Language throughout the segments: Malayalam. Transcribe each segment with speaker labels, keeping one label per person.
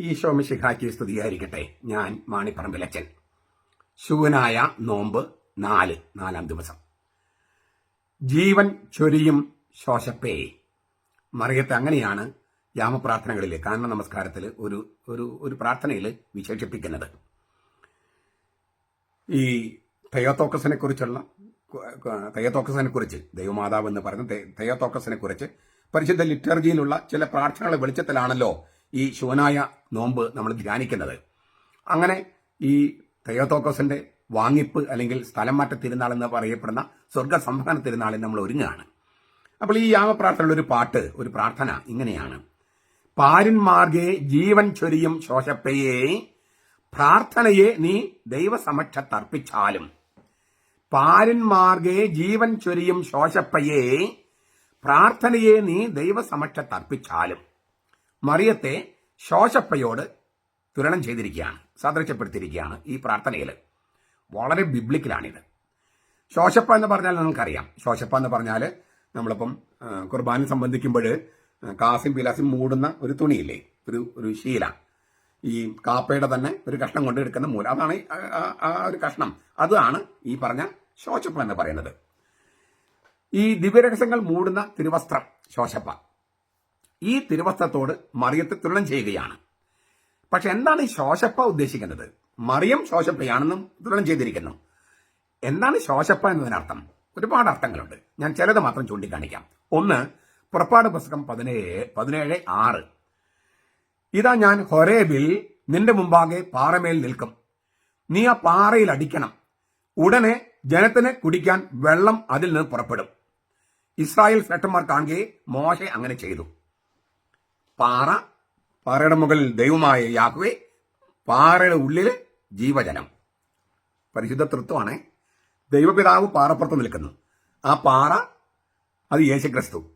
Speaker 1: ഈശോ മിശിഹായ്ക്ക് സ്തുതിയായിരിക്കട്ടെ. ഞാൻ മാണിപ്പറമ്പിലച്ചൻ. ശൂനായ നോമ്പ് നാല് നാലാം ദിവസം. ജീവൻ ചൊരിയും ശോശപ്പേ. മറിയത്തെ അങ്ങനെയാണ് യാമപ്രാർത്ഥനകളിൽ കാരണ നമസ്കാരത്തിൽ ഒരു ഒരു ഒരു പ്രാർത്ഥനയിൽ വിശേഷിപ്പിക്കുന്നത്. ഈ തെയോത്തോക്കസിനെ കുറിച്ചുള്ള തെയോത്തോക്കസിനെ കുറിച്ച് ദൈവമാതാവ് എന്ന് പറയുന്ന തെ- കുറിച്ച് പരിശുദ്ധ ലിറ്റർജിയിലുള്ള ചില പ്രാർത്ഥനകളെ വെളിച്ചത്തിലാണല്ലോ ഈ ശിവനായ നോമ്പ് നമ്മൾ ധ്യാനിക്കുന്നത്. അങ്ങനെ ഈ തെയോത്തോക്കസിന്റെ വാങ്ങിപ്പ് അല്ലെങ്കിൽ സ്ഥലം മാറ്റ തിരുനാൾ എന്ന് പറയപ്പെടുന്ന സ്വർഗ സംഭരണ തിരുനാളിൽ നമ്മൾ ഒരുങ്ങുകയാണ്. അപ്പോൾ ഈ യാമപ്രാർത്ഥനയുടെ ഒരു പാട്ട് ഒരു പ്രാർത്ഥന ഇങ്ങനെയാണ്. പാരന്മാർഗെ ജീവൻ ചൊരിയും ശോഷപ്പയെ പ്രാർത്ഥനയെ നീ ദൈവസമക്ഷത്തർപ്പിച്ചാലും പാരന്മാർഗെ ജീവൻ ചൊരിയും ശോഷപ്പയെ പ്രാർത്ഥനയെ നീ ദൈവസമക്ഷത്തർപ്പിച്ചാലും മറിയത്തെ ശോശപ്പയോട് തുരണം ചെയ്തിരിക്കുകയാണ് സാദൃശ്യപ്പെടുത്തിയിരിക്കുകയാണ് ഈ പ്രാർത്ഥനയിൽ വളരെ ബിബ്ലിക്കലാണിത്. ശോശപ്പ എന്ന് പറഞ്ഞാൽ നമുക്കറിയാം. ശോശപ്പ എന്ന് പറഞ്ഞാൽ നമ്മളിപ്പം കുർബാന സംബന്ധിക്കുമ്പോൾ കാസിം പിലാസിം മൂടുന്ന ഒരു തുണിയില്ലേ? ഒരു ഒരു ശീല. ഈ കാപ്പയുടെ തന്നെ ഒരു കഷ്ണം കൊണ്ട് എടുക്കുന്ന മൂല. അതാണ് ആ ഒരു കഷ്ണം. അതാണ് ഈ പറഞ്ഞ ശോശപ്പ എന്ന് പറയുന്നത്. ഈ ദിവ്യരഹസ്യങ്ങൾ മൂടുന്ന തിരുവസ്ത്രം ശോശപ്പ. ഈ തിരുവസ്ത്രത്തോട് മറിയത്തെ തുലനം ചെയ്യുകയാണ്. പക്ഷെ എന്താണ് ഈ ശോശപ്പ ഉദ്ദേശിക്കുന്നത്? മറിയം ശോശപ്പയാണെന്നും തുലനം ചെയ്തിരിക്കുന്നു. എന്താണ് ശോശപ്പ എന്നതിനർത്ഥം? ഒരുപാട് അർത്ഥങ്ങളുണ്ട്. ഞാൻ ചിലത് മാത്രം ചൂണ്ടിക്കാണിക്കാം. ഒന്ന് പുറപ്പാട് പുസ്തകം പതിനേഴ് പതിനേഴ് ആറ്. ഇതാ ഞാൻ ഹൊരേബിൽ നിന്റെ മുമ്പാകെ പാറമേൽ നിൽക്കും. നീ ആ പാറയിൽ അടിക്കണം. ഉടനെ ജനത്തിന് കുടിക്കാൻ വെള്ളം അതിൽ നിന്ന് പുറപ്പെടും. ഇസ്രായേൽ ശ്രേഷ്ഠന്മാർ കാണുകയെ മോശ അങ്ങനെ ചെയ്തു. പാറ പാറയുടെ മുകളിൽ ദൈവമായ യാഹ്വേ പാറയുടെ ഉള്ളിൽ ജീവജനം. പരിശുദ്ധ തൃത്വമാണ്. ദൈവപിതാവ് പാറപ്പുറത്ത് നിൽക്കുന്നു. ആ പാറ അത് യേശുക്രിസ്തു.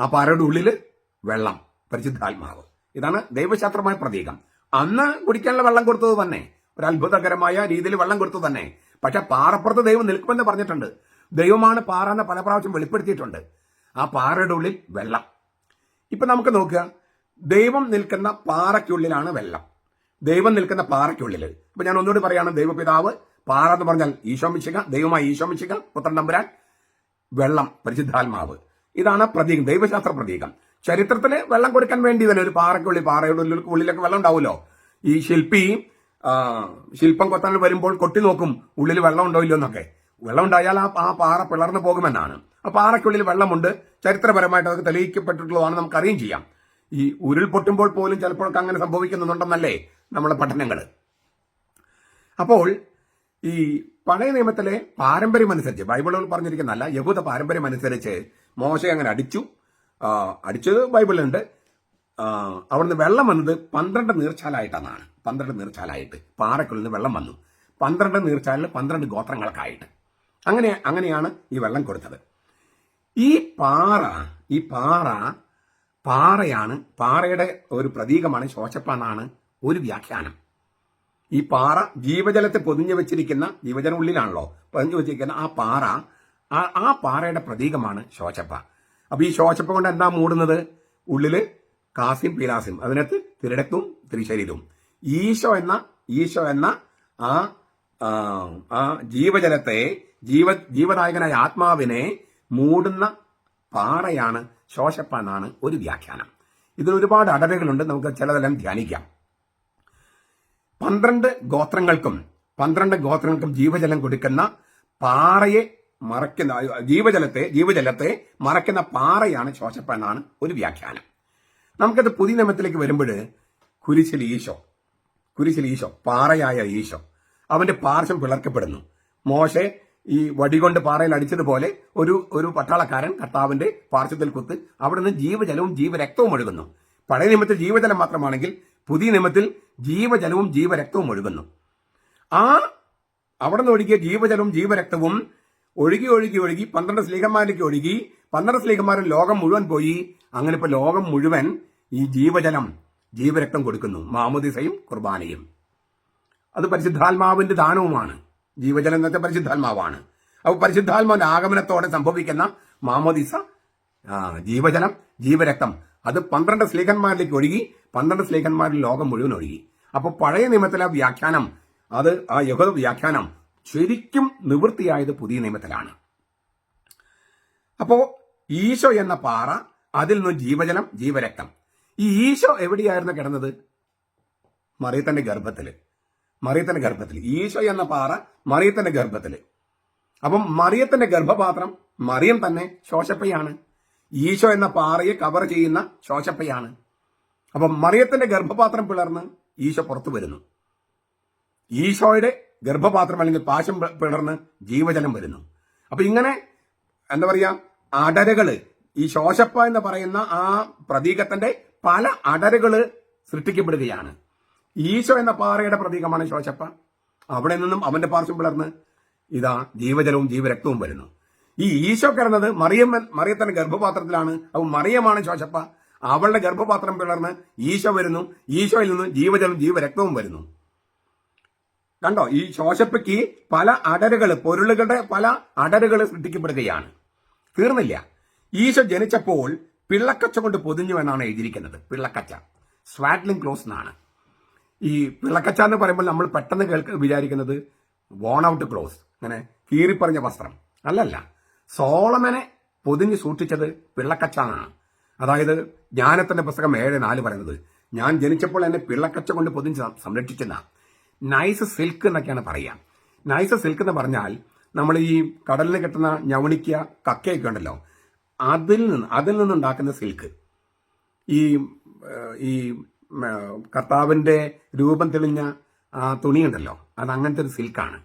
Speaker 1: ആ പാറയുടെ ഉള്ളിൽ വെള്ളം പരിശുദ്ധാത്മാവ്. ഇതാണ് ദൈവശാസ്ത്രമായ പ്രതീകം. അന്ന് കുടിക്കാനുള്ള വെള്ളം കൊടുത്തത് തന്നെ. ഒരു അത്ഭുതകരമായ രീതിയിൽ വെള്ളം കൊടുത്തു തന്നെ. പക്ഷെ പാറപ്പുറത്ത് ദൈവം നിൽക്കുമെന്ന് പറഞ്ഞിട്ടുണ്ട്. ദൈവമാണ് പാറ എന്ന് പല പ്രാവശ്യം വെളിപ്പെടുത്തിയിട്ടുണ്ട്. ആ പാറയുടെ ഉള്ളിൽ വെള്ളം. ഇപ്പൊ നമുക്ക് നോക്കുക. ദൈവം നിൽക്കുന്ന പാറയ്ക്കുള്ളിലാണ് വെള്ളം. ദൈവം നിൽക്കുന്ന പാറയ്ക്കുള്ളിൽ. ഇപ്പൊ ഞാൻ ഒന്നുകൂടി പറയാണ് ദൈവപിതാവ് പാറ എന്ന് പറഞ്ഞാൽ ഈശോമിശിക ദൈവമായി ഈശോമിശിക പുത്രൻ നമ്പുരാൻ വെള്ളം പരിശുദ്ധാത്മാവ്. ഇതാണ് പ്രതീകം ദൈവശാസ്ത്ര പ്രതീകം. ചരിത്രത്തിന് വെള്ളം കൊടുക്കാൻ വേണ്ടി തന്നെ ഒരു പാറയ്ക്കുള്ളിൽ പാറയുടെ ഉള്ളിലൊക്കെ വെള്ളം ഉണ്ടാവുമല്ലോ? ഈ ശില്പി ശില്പം കൊത്താൻ വരുമ്പോൾ കൊട്ടി നോക്കും ഉള്ളിൽ വെള്ളം ഉണ്ടോ ഇല്ലയോ എന്നൊക്കെ. വെള്ളം ഉണ്ടായാൽ ആ ആ പാറ പിളർന്നു പോകുമെന്നാണ്. ആ പാറയ്ക്കുള്ളിൽ വെള്ളമുണ്ട്. ചരിത്രപരമായിട്ട് അതൊക്കെ തെളിയിക്കപ്പെട്ടിട്ടുള്ളതാണ് നമുക്കറിയും ചെയ്യാം. ഈ ഉരുൾപൊട്ടുമ്പോൾ പോലും ചിലപ്പോഴൊക്കെ അങ്ങനെ സംഭവിക്കുന്നുണ്ടെന്നല്ലേ നമ്മുടെ പഠനങ്ങൾ അപ്പോൾ ഈ പഴയ നിയമത്തിലെ പാരമ്പര്യം അനുസരിച്ച് ബൈബിളിൽ പറഞ്ഞിരിക്കുന്നല്ല യഹൂദ പാരമ്പര്യം അനുസരിച്ച് മോശ അങ്ങനെ അടിച്ചു. അടിച്ചത് ബൈബിളിലുണ്ട്. അവിടുന്ന് വെള്ളം വന്നത് പന്ത്രണ്ട് നീർച്ചാലായിട്ടാണ്. പന്ത്രണ്ട് നീർച്ചാലായിട്ട്. പാറയ്ക്കുള്ളിൽ നിന്ന് വെള്ളം വന്നു. പന്ത്രണ്ട് നീർച്ചാലിൽ പന്ത്രണ്ട് ഗോത്രങ്ങൾക്കായിട്ട് അങ്ങനെ അങ്ങനെയാണ് ഈ വെള്ളം കൊടുത്തത്. ഈ പാറ ഈ പാറ പാറയാണ് പാറയുടെ ഒരു പ്രതീകമാണ് ശോശപ്പാന്നാണ് ഒരു വ്യാഖ്യാനം. ഈ പാറ ജീവജലത്തെ പൊതിഞ്ഞു വെച്ചിരിക്കുന്ന ജീവജന ഉള്ളിലാണല്ലോ പൊതിഞ്ഞു വെച്ചിരിക്കുന്ന ആ പാറ ആ പാറയുടെ പ്രതീകമാണ് ശോശപ്പ. അപ്പൊ ഈ ശോശപ്പ കൊണ്ട് എന്താ മൂടുന്നത്? ഉള്ളിൽ കാസിം പീലാസിം അതിനകത്ത് തിരടത്തും തിരിശരീരവും ഈശോ എന്ന ഈശോ എന്ന ആ ആ, ജീവജലത്തെ ജീവ ജീവനായകനായ ആത്മാവിനെ മൂടുന്ന പാറയാണ് ശോശപ്പ എന്നാണ് ഒരു വ്യാഖ്യാനം. ഇതിൽ ഒരുപാട് അടവുകളുണ്ട്. നമുക്ക് ചിലതെല്ലാം ധ്യാനിക്കാം. പന്ത്രണ്ട് ഗോത്രങ്ങൾക്കും പന്ത്രണ്ട് ഗോത്രങ്ങൾക്കും ജീവജലം കൊടുക്കുന്ന പാറയെ മറയ്ക്കുന്ന ജീവജലത്തെ ജീവജലത്തെ മറയ്ക്കുന്ന പാറയാണ് ശോശപ്പ എന്നാണ് ഒരു വ്യാഖ്യാനം. നമുക്കത് പുതിയ നിയമത്തിലേക്ക് വരുമ്പോൾ കുരിശിൽ ഈശോ കുരിശിൽ ഈശോ പാറയായ ഈശോ അവന്റെ പാർശ്വം പിളർക്കപ്പെടുന്നു. മോശെ ഈ വടികൊണ്ട് പാറയിൽ അടിച്ചതുപോലെ ഒരു ഒരു പട്ടാളക്കാരൻ കർത്താവിന്റെ പാർശ്വത്തിൽ കുത്ത് അവിടെ നിന്ന് ജീവജലവും ജീവരക്തവും ഒഴുകുന്നു. പഴയ നിയമത്തിൽ ജീവജലം മാത്രമാണെങ്കിൽ പുതിയ നിയമത്തിൽ ജീവജലവും ജീവരക്തവും ഒഴുകുന്നു. ആ അവിടെ നിന്ന് ഒഴുകിയ ജീവജലവും ജീവരക്തവും ഒഴുകി ഒഴുകി ഒഴുകി പന്ത്രണ്ട് സ്ലീഹന്മാരിലേക്ക് ഒഴുകി പന്ത്രണ്ട് സ്ലീഹന്മാരും ലോകം മുഴുവൻ പോയി. അങ്ങനെ ഇപ്പൊ ലോകം മുഴുവൻ ഈ ജീവജലം ജീവരക്തം കൊടുക്കുന്നു. മാമുദിസയും കുർബാനയും. അത് പരിശുദ്ധാത്മാവിന്റെ ദാനവുമാണ്. ജീവജലം എന്നത്തെ പരിശുദ്ധാത്മാവാണ്. അപ്പോൾ പരിശുദ്ധാത്മാവിന്റെ ആഗമനത്തോടെ സംഭവിക്കുന്ന മാമോദിസ ജീവജലം ജീവരക്തം അത് പന്ത്രണ്ട് സ്ലീഹന്മാരിലേക്ക് ഒഴുകി പന്ത്രണ്ട് സ്ലീഹന്മാരിൽ ലോകം മുഴുവൻ ഒഴുകി. അപ്പോൾ പഴയ നിയമത്തിലെ വ്യാഖ്യാനം അത് ആ യഹോദ വ്യാഖ്യാനം ശരിക്കും നിവൃത്തിയായത് പുതിയ നിയമത്തിലാണ്. അപ്പോൾ ഈശോ എന്ന പാറ അതിൽ നിന്ന് ജീവജലം ജീവരക്തം. ഈ ഈശോ എവിടെയായിരുന്നു കിടന്നത്? മറിയത്തിന്റെ ഗർഭത്തിൽ. മറിയത്തിന്റെ ഗർഭത്തിൽ ഈശോ എന്ന പാറ മറിയത്തിന്റെ ഗർഭത്തിൽ അപ്പം മറിയത്തിന്റെ ഗർഭപാത്രം മറിയം തന്നെ ശോശപ്പയാണ്. ഈശോ എന്ന പാറയെ കവർ ചെയ്യുന്ന ശോശപ്പയാണ്. അപ്പം മറിയത്തിന്റെ ഗർഭപാത്രം പിളർന്ന് ഈശോ പുറത്തു വരുന്നു. ഈശോയുടെ ഗർഭപാത്രം അല്ലെങ്കിൽ പാശം പിളർന്ന് ജീവജലം വരുന്നു. അപ്പൊ ഇങ്ങനെ എന്താ പറയാ അടരകൾ ഈ ശോശപ്പ എന്ന് പറയുന്ന ആ പ്രതീകത്തിന്റെ പല അടരകൾ സൃഷ്ടിക്കപ്പെടുകയാണ്. ഈശോ എന്ന പാറയുടെ പ്രതീകമാണ് ശോശപ്പ അവിടെ നിന്നും അവന്റെ പാർശ്വം പിളർന്ന് ഇതാ ജീവജലവും ജീവരക്തവും വരുന്നു. ഈ ഈശോ കിടന്നത് മറിയം മറിയത്തിന്റെ ഗർഭപാത്രത്തിലാണ്. അവ മറിയമാണ് ശോശപ്പ അവളുടെ ഗർഭപാത്രം പിളർന്ന് ഈശോ വരുന്നു. ഈശോയിൽ നിന്ന് ജീവജലവും ജീവരക്തവും വരുന്നു. കണ്ടോ? ഈ ശോശപ്പയ്ക്ക് പല അടരുകൾ പൊരുളുകളുടെ പല അടരുകൾ സൃഷ്ടിക്കപ്പെടുകയാണ്. തീർന്നില്ല. ഈശോ ജനിച്ചപ്പോൾ പിള്ളക്കച്ച കൊണ്ട് പൊതിഞ്ഞു എന്നാണ് എഴുതിയിരിക്കുന്നത്. പിള്ളക്കച്ച. സ്വാറ്റ്ലിംഗ് ക്ലോസ് എന്നാണ്. ഈ വിളക്കച്ച എന്ന് പറയുമ്പോൾ നമ്മൾ പെട്ടെന്ന് കേൾക്ക വിചാരിക്കുന്നത് വോൺ ഔട്ട് ക്ലോസ് അങ്ങനെ കീറിപ്പറഞ്ഞ വസ്ത്രം. അല്ലല്ല. സോളമനെ പൊതിഞ്ഞ് സൂക്ഷിച്ചത് പിള്ളക്കച്ച എന്നാണ് അതായത് ജ്ഞാനത്തിന്റെ പുസ്തകം ഏഴ് നാല് പറയുന്നത് ഞാൻ ജനിച്ചപ്പോൾ എന്നെ പിള്ളക്കച്ച കൊണ്ട് പൊതിഞ്ഞ് സംരക്ഷിച്ചെന്ന. നൈസ് സിൽക്ക് എന്നൊക്കെയാണ് പറയുക. നൈസ് സിൽക്ക് എന്ന് പറഞ്ഞാൽ നമ്മൾ ഈ കടലിൽ കിട്ടുന്ന ഞവണിക്ക കക്കയൊക്കെ ഉണ്ടല്ലോ അതിൽ നിന്ന് അതിൽ നിന്നുണ്ടാക്കുന്ന സിൽക്ക് ഈ ഈ കർത്താവിന്റെ രൂപം തെളിഞ്ഞ ആ തുണിയുണ്ടല്ലോ. അത് അങ്ങനത്തെ ഒരു സിൽക്കാണ്.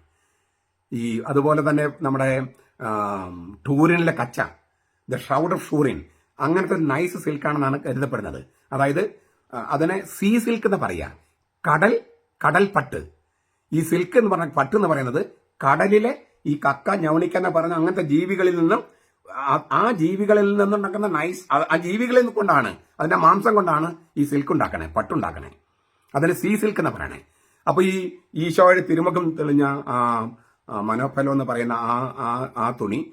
Speaker 1: ഈ അതുപോലെ തന്നെ നമ്മുടെ ടൂറിനിലെ കച്ച ദ ഷൗഡ് ഓഫ് ഷൂറിൻ അങ്ങനത്തെ ഒരു നൈസ് സിൽക്കാണെന്നാണ് കരുതപ്പെടുന്നത്. അതായത് അതിനെ സീ സിൽക്ക് എന്ന് പറയാ. കടൽ കടൽ പട്ട്. ഈ സിൽക്ക് എന്ന് പറഞ്ഞ പട്ട് എന്ന് പറയുന്നത് കടലിലെ ഈ കക്ക ഞവണിക്ക എന്ന് പറയുന്ന അങ്ങനത്തെ ജീവികളിൽ നിന്നും ആ- ജീവികളിൽ നിന്നുണ്ടാക്കുന്ന നൈസ് ആ- ജീവികളിൽ കൊണ്ടാണ് അതിന്റെ മാംസം കൊണ്ടാണ് ഈ സിൽക്ക് ഉണ്ടാക്കണേ പട്ടുണ്ടാക്കണേ. അതിന് സീ സിൽക്ക് എന്ന് പറയണേ. അപ്പൊ ഈ ഈശോയുടെ തിരുമുഖം തെളിഞ്ഞ ആ മനോഫലം എന്ന് പറയുന്ന ആ ആ ആ തുണി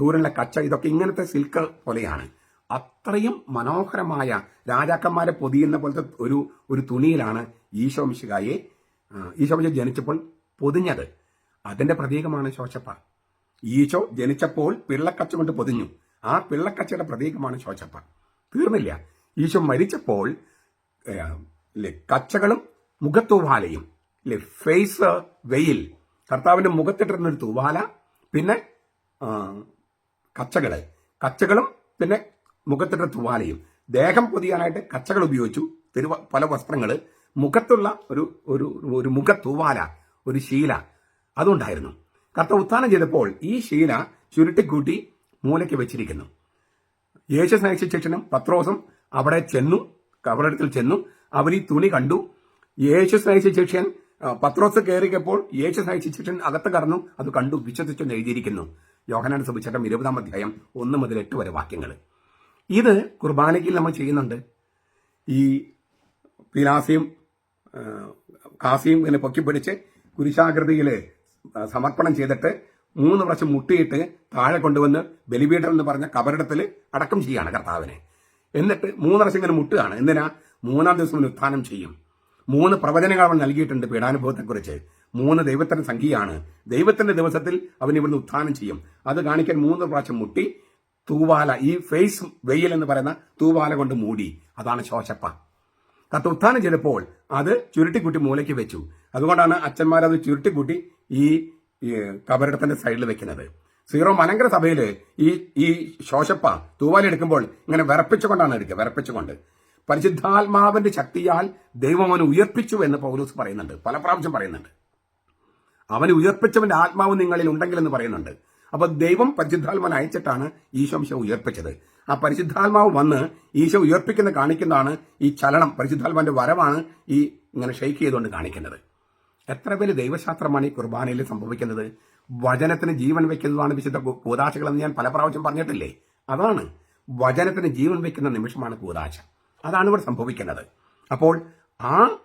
Speaker 1: ടൂറിലെ കച്ച ഇതൊക്കെ ഇങ്ങനത്തെ സിൽക്ക് പോലെയാണ്. അത്രയും മനോഹരമായ രാജാക്കന്മാരെ പൊതിയുന്ന പോലത്തെ ഒരു ഒരു തുണിയിലാണ് ഈശോ മിശുകായെ ഈശോ മിശു ജനിച്ചപ്പോൾ പൊതിഞ്ഞത്. അതിന്റെ പ്രതീകമാണ് ശോശപ്പ. ഈശോ ജനിച്ചപ്പോൾ പിള്ളക്കച്ച കൊണ്ട് പൊതിഞ്ഞു. ആ പിള്ളക്കച്ചയുടെ പ്രതീകമാണ് ശോചപ്പ തീർന്നില്ല. ഈശോ മരിച്ചപ്പോൾ കച്ചകളും മുഖത്തൂവാലയും അല്ലെ ഫേസ് വെയിൽ കർത്താവിന്റെ മുഖത്തിട്ടിരുന്ന ഒരു തൂവാല പിന്നെ കച്ചകൾ. കച്ചകളും പിന്നെ മുഖത്തിട്ട തൂവാലയും. ദേഹം പൊതിയാനായിട്ട് കച്ചകൾ ഉപയോഗിച്ചു. തിരുവ പല വസ്ത്രങ്ങൾ മുഖത്തുള്ള ഒരു ഒരു ഒരു മുഖ തൂവാല ഒരു ശീല അതുണ്ടായിരുന്നു. കർത്താവ് ഉത്ഥാനം ചെയ്തപ്പോൾ ഈ ശീല ചുരുട്ടിക്കൂട്ടി മൂലയ്ക്ക് വെച്ചിരിക്കുന്നു. യേശു സ്നേഹിച്ച ശേഷനും പത്രോസും അവിടെ ചെന്നു കബറടത്തിൽ ചെന്നു അവർ ഈ തുണി കണ്ടു. യേശു സ്നേഹിച്ച ശേഷൻ പത്രോസ് കയറിയപ്പോൾ യേശു സ്നേഹിച്ച ശേഷൻ അകത്ത് കടന്നു അത് കണ്ടു വിശ്വസിച്ചെന്ന് എഴുതിയിരിക്കുന്നു. യോഹനാൻ സുബിച്ചേട്ടം ഇരുപതാം അധ്യായം ഒന്ന് മുതൽ എട്ട് വരെ വാക്യങ്ങൾ. ഇത് കുർബാനയ്ക്ക് നമ്മൾ ചെയ്യുന്നുണ്ട്. ഈ പിലാസിയും കാസിയും ഇങ്ങനെ പൊക്കിപ്പിടിച്ച് കുരിശാകൃതിയിൽ സമർപ്പണം ചെയ്തിട്ട് മൂന്ന് പ്രാവശ്യം മുട്ടിയിട്ട് താഴെ കൊണ്ടുവന്ന് ബലിപീഠം എന്ന് പറഞ്ഞ കബറിടത്തിൽ അടക്കം ചെയ്യുകയാണ് കർത്താവിനെ. എന്നിട്ട് മൂന്ന് പ്രാവശ്യം ഇങ്ങനെ മുട്ടുകയാണ്. എന്തിനാ? മൂന്നാം ദിവസം ഉത്ഥാനം ചെയ്യും. മൂന്ന് പ്രവചനങ്ങൾ അവൻ നൽകിയിട്ടുണ്ട് പീഡാനുഭവത്തെക്കുറിച്ച്. മൂന്ന് ദൈവത്തിന്റെ സംഖ്യയാണ്. ദൈവത്തിന്റെ ദിവസത്തിൽ അവൻ ഇവിടുന്ന് ഉത്ഥാനം ചെയ്യും. അത് കാണിക്കാൻ മൂന്ന് പ്രാവശ്യം മുട്ടി തൂവാല ഈ ഫേസ് വെയിൽ എന്ന് പറയുന്ന തൂവാല കൊണ്ട് മൂടി. അതാണ് ശോശപ്പ. കത്ത് ഉത്ഥാനം ചെയ്തപ്പോൾ അത് ചുരുട്ടിക്കൂട്ടി മൂലയ്ക്ക് വെച്ചു. അതുകൊണ്ടാണ് അച്ഛന്മാർ അത് ചുരുട്ടിക്കൂട്ടി ഈ കബറിടത്തിന്റെ സൈഡിൽ വെക്കുന്നത്. സീറോ മലങ്കര സഭയിൽ ഈ ഈ ശോശപ്പ തൂവാലി എടുക്കുമ്പോൾ ഇങ്ങനെ വിറപ്പിച്ചുകൊണ്ടാണ് എടുക്കുക വിറപ്പിച്ചുകൊണ്ട്. പരിശുദ്ധാത്മാവിന്റെ ശക്തിയാൽ ദൈവം അവനെ ഉയർപ്പിച്ചു എന്ന് പൗലൂസ് പറയുന്നുണ്ട്. പല പ്രാവശ്യം പറയുന്നുണ്ട്. അവനെ ഉയർപ്പിച്ചവന്റെ ആത്മാവ് നിങ്ങളിൽ ഉണ്ടെങ്കിൽ എന്ന് പറയുന്നുണ്ട്. അപ്പൊ ദൈവം പരിശുദ്ധാത്മാൻ അയച്ചിട്ടാണ് ഈശോംശ ഉയർപ്പിച്ചത്. ആ പരിശുദ്ധാത്മാവ് വന്ന് ഈശോ ഉയർപ്പിക്കുന്ന കാണിക്കുന്നതാണ് ഈ ചലനം. പരിശുദ്ധാത്മാവിന്റെ വരവാണ് ഈ ഇങ്ങനെ ഷെയ്ക്ക് ചെയ്തുകൊണ്ട് കാണിക്കുന്നത്. എത്ര പേര് ദൈവശാസ്ത്രമാണ് ഈ കുർബാനയിൽ സംഭവിക്കുന്നത്? വചനത്തിന് ജീവൻ വെക്കുന്നതാണ് വിശുദ്ധ കൂതാശകളെന്ന് ഞാൻ പല പ്രാവശ്യം പറഞ്ഞിട്ടില്ലേ? അതാണ്. വചനത്തിന് ജീവൻ വെക്കുന്ന നിമിഷമാണ് കൂതാശ. അതാണ് ഇവിടെ സംഭവിക്കുന്നത്. അപ്പോൾ ആ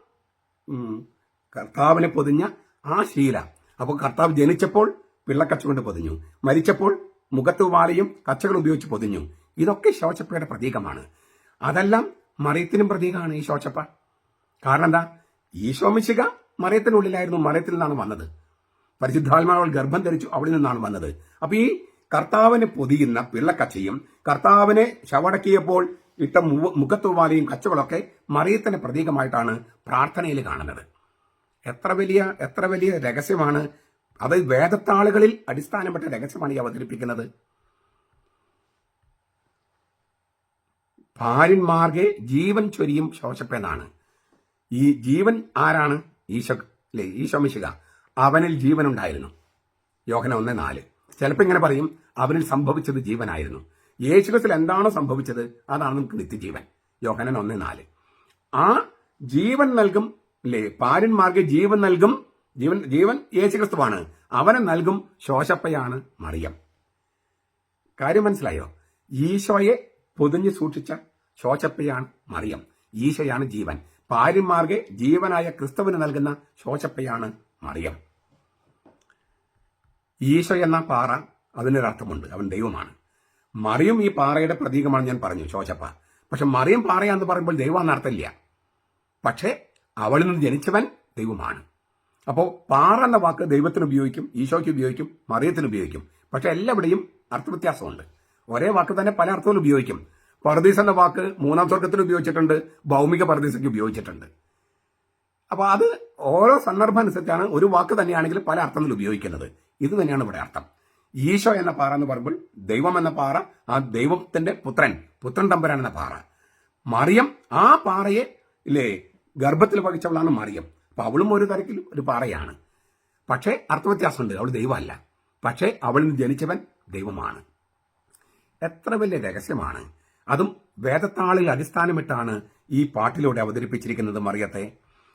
Speaker 1: കർത്താവിനെ പൊതിഞ്ഞ ആ ശീല. അപ്പോൾ കർത്താവ് ജനിച്ചപ്പോൾ പിള്ളക്കച്ച കൊണ്ട് പൊതിഞ്ഞു. മരിച്ചപ്പോൾ മുഖത്ത് വാലയും കച്ചകൾ ഉപയോഗിച്ച് പൊതിഞ്ഞു. ഇതൊക്കെ ശോചപ്പയുടെ പ്രതീകമാണ്. അതെല്ലാം മറിയത്തിനും പ്രതീകമാണ് ഈ ശോചപ്പ. കാരണം എന്താ? ഈ ശോമിശിക മറിയത്തിനുള്ളിലായിരുന്നു. മറിയത്തിൽ നിന്നാണ് വന്നത്. പരിശുദ്ധാത്മാവൾ ഗർഭം ധരിച്ചു അവിടെ നിന്നാണ് വന്നത്. അപ്പൊ ഈ കർത്താവിനെ പൊതിയുന്ന പിള്ളക്കച്ചയും കർത്താവിനെ ശവടക്കിയപ്പോൾ ഇട്ട മുഖത്തുവാലയും കച്ചകളൊക്കെ മറിയത്തിന്റെ പ്രതീകമായിട്ടാണ് പ്രാർത്ഥനയിൽ കാണുന്നത്. എത്ര വലിയ എത്ര വലിയ രഹസ്യമാണ്. അത് വേദത്താളുകളിൽ അടിസ്ഥാനപ്പെട്ട രഹസ്യമാണ് ഈ അവതരിപ്പിക്കുന്നത്. ഭാര്യന്മാർഗെ ജീവൻ ചൊരിയും ശോഷപ്പെന്നാണ് ഈ ജീവൻ ആരാണ്? ഈശോ അല്ലേ ഈശോമിശിക അവനിൽ ജീവൻ ഉണ്ടായിരുന്നു യോഹന ഒന്ന് നാല്. ചിലപ്പോൾ ഇങ്ങനെ പറയും അവനിൽ സംഭവിച്ചത് ജീവനായിരുന്നു. യേശുക്രിസ്തുൽ എന്താണോ സംഭവിച്ചത്? അതാണ് നമുക്ക് നിത്യജീവൻ. യോഹനൻ ഒന്ന് നാല്. ആ ജീവൻ നൽകും അല്ലേ പാരന്മാർക്ക് ജീവൻ നൽകും ജീവൻ ജീവൻ യേശുക്രിസ്തുവാണ്. അവനെ നൽകും ശോശപ്പയാണ് മറിയം. കാര്യം മനസ്സിലായോ? ഈശോയെ പൊതിഞ്ഞു സൂക്ഷിച്ച ശോശപ്പയാണ് മറിയം. ഈശയാണ് ജീവൻ. പാരിമാർഗെ ജീവനായ ക്രിസ്തുവിന് നൽകുന്ന ശോശപ്പയാണ് മറിയം. ഈശോ എന്ന പാറ അതിനൊരർത്ഥമുണ്ട് അവൻ ദൈവമാണ്. മറിയം ഈ പാറയുടെ പ്രതീകമാണ് ഞാൻ പറഞ്ഞു ശോചപ്പ പക്ഷെ മറിയം പാറയാന്ന് പറയുമ്പോൾ ദൈവമാണെന്ന് അർത്ഥമില്ല. പക്ഷേ അവളിൽ നിന്ന് ജനിച്ചവൻ ദൈവമാണ്. അപ്പോൾ പാറ എന്ന വാക്ക് ദൈവത്തിന് ഉപയോഗിക്കും ഈശോയ്ക്ക് ഉപയോഗിക്കും മറിയത്തിന് ഉപയോഗിക്കും. പക്ഷെ എല്ലാവിടെയും അർത്ഥവ്യത്യാസമുണ്ട്. ഒരേ വാക്ക് തന്നെ പല അർത്ഥത്തിൽ ഉപയോഗിക്കും. പർദീസ് എന്ന വാക്ക് മൂന്നാം സ്വർഗത്തിൽ ഉപയോഗിച്ചിട്ടുണ്ട് ഭൗമിക പർദീസയ്ക്ക് ഉപയോഗിച്ചിട്ടുണ്ട്. അപ്പോൾ അത് ഓരോ സന്ദർഭം അനുസരിച്ചാണ് ഒരു വാക്ക് തന്നെയാണെങ്കിൽ പല അർത്ഥത്തിൽ ഉപയോഗിക്കുന്നത്. ഇത് തന്നെയാണ് ഇവിടെ അർത്ഥം. ഈശോ എന്ന പാറ എന്ന് പറയുമ്പോൾ ദൈവം എന്ന പാറ ആ ദൈവത്തിന്റെ പുത്രൻ പുത്രൻ തമ്പുരാൻ എന്ന പാറ. മറിയം ആ പാറയെ ഇല്ലേ ഗർഭത്തിൽ വഹിച്ചവളാണ് മറിയം. അപ്പൊ അവളും ഒരു തരത്തിൽ ഒരു പാറയാണ്. പക്ഷേ അർത്ഥവ്യത്യാസമുണ്ട് അവൾ ദൈവമല്ല. പക്ഷേ അവളിൽ ജനിച്ചവൻ ദൈവമാണ്. എത്ര വലിയ രഹസ്യമാണ്. അതും വേദത്താളിൽ അടിസ്ഥാനമിട്ടാണ് ഈ പാട്ടിലൂടെ അവതരിപ്പിച്ചിരിക്കുന്നത് മറിയത്തെ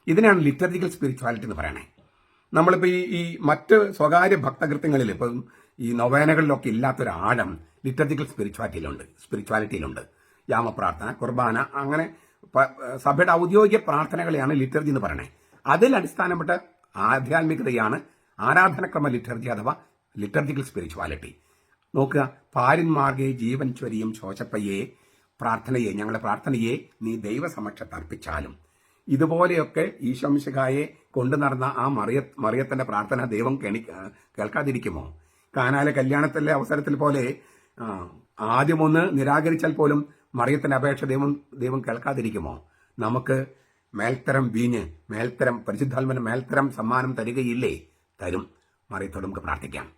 Speaker 1: ഇതിനാണ് ലിറ്റർജിക്കൽ സ്പിരിച്വാലിറ്റി എന്ന് പറയണേ. നമ്മളിപ്പോൾ ഈ ഈ മറ്റ് സ്വകാര്യ ഭക്തകൃത്യങ്ങളിൽ ഇപ്പം ഈ നൊവേനകളിലൊക്കെ ഇല്ലാത്തൊരു ആഴം ലിറ്റർജിക്കൽ സ്പിരിച്വാലിറ്റിയിലുണ്ട് സ്പിരിച്വാലിറ്റിയിലുണ്ട്. യാമപ്രാർത്ഥന കുർബാന അങ്ങനെ സഭയുടെ ഔദ്യോഗിക പ്രാർത്ഥനകളെയാണ് ലിറ്റർജി എന്ന് പറയണേ. അതിൽ അടിസ്ഥാനപ്പെട്ട ആധ്യാത്മികതയാണ് ആരാധനക്രമ ലിറ്റർജി അഥവാ ലിറ്റർജിക്കൽ സ്പിരിച്വാലിറ്റി. നോക്കുക. പാരിന്മാർഗെ ജീവൻ ചൊരിയും ശോശപ്പയെ പ്രാർത്ഥനയെ ഞങ്ങളുടെ പ്രാർത്ഥനയെ നീ ദൈവസമക്ഷത്ത് അർപ്പിച്ചാലും. ഇതുപോലെയൊക്കെ ഈശോമിശിഹായെ കൊണ്ടു നടന്ന ആ മറിയ മറിയത്തിന്റെ പ്രാർത്ഥന ദൈവം കെണി കേൾക്കാതിരിക്കുമോ? കാനാലെ കല്യാണത്തിലെ അവസരത്തിൽ പോലെ ആദ്യമൊന്ന് നിരാകരിച്ചാൽ പോലും മറിയത്തിന്റെ അപേക്ഷ ദൈവം ദൈവം കേൾക്കാതിരിക്കുമോ? നമുക്ക് മേൽത്തരം വീഞ്ഞ് മേൽത്തരം പരിശുദ്ധാത്മന് മേൽത്തരം സമ്മാനം തരികയില്ലേ? തരും. മറിയത്തോട് നമുക്ക് പ്രാർത്ഥിക്കാം.